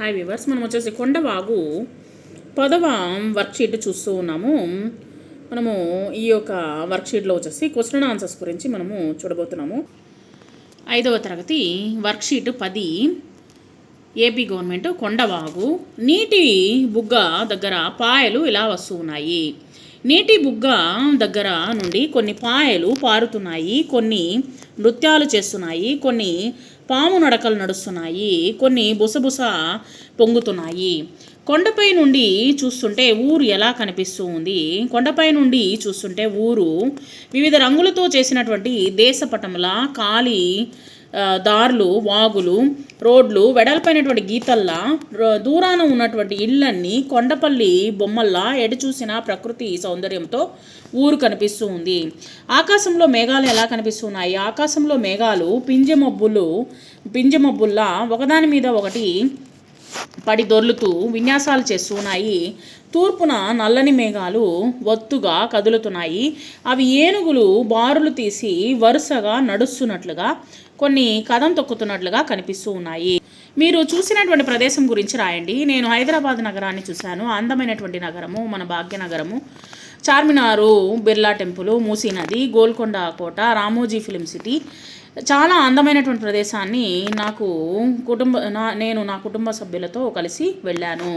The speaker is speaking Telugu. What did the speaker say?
హాయ్ వివర్స్ మనం వచ్చేసి కొండవాగు పదవ వర్క్షీట్ చూస్తూ ఉన్నాము. మనము ఈ యొక్క వర్క్షీట్లో వచ్చేసి క్వశ్చన్ ఆన్సర్స్ గురించి మనము చూడబోతున్నాము. ఐదవ తరగతి వర్క్షీట్ పది. ఏపీ గవర్నమెంట్ కొండవాగు. నీటి బుగ్గ దగ్గర పాయలు ఇలా వస్తూ ఉన్నాయి? నీటి బుగ్గ దగ్గర నుండి కొన్ని పాయలు పారుతున్నాయి కొన్ని నృత్యాలు చేస్తున్నాయి కొన్ని పాము నడకలు నడుస్తున్నాయి కొన్ని బుసబుస పొంగుతున్నాయి. కొండపై నుండి చూస్తుంటే ఊరు ఎలా కనిపిస్తూ ఉంది కొండపై నుండి చూస్తుంటే ఊరు వివిధ రంగులతో చేసినటువంటి దేశపటముల ఖాళీ దారులు వాగులు రోడ్లు వెడల్పైనటువంటి గీతల్లా దూరాన ఉన్నటువంటి ఇళ్ళన్నీ కొండపల్లి బొమ్మల్లా ఎడచూసిన చూసిన ప్రకృతి సౌందర్యంతో ఊరు కనిపిస్తూ ఉంది. ఆకాశంలో మేఘాలు ఎలా కనిపిస్తున్నాయి? ఆకాశంలో మేఘాలు పింజమబ్బులు పింజమబ్బుల్లా ఒకదాని మీద ఒకటి పడి దొర్లుతూ విన్యాసాలు చేస్తున్నాయి. తూర్పున నల్లని మేఘాలు ఒత్తుగా కదులుతున్నాయి. అవి ఏనుగులు బారులు తీసి వరుసగా నడుస్తున్నట్లుగా కొన్ని కదం తొక్కుతున్నట్లుగా కనిపిస్తూ ఉన్నాయి. మీరు చూసినటువంటి ప్రదేశం గురించి రాయండి. నేను హైదరాబాద్ నగరాన్ని చూశాను. అందమైనటువంటి నగరము మన భాగ్యనగరము. చార్మినారు బిర్లా టెంపుల్ మూసీ నది గోల్కొండ కోట రామోజీ ఫిలిం సిటీ. చాలా అందమైనటువంటి ప్రదేశాన్ని నాకు కుటుంబ నా నేను నా కుటుంబ సభ్యులతో కలిసి వెళ్ళాను.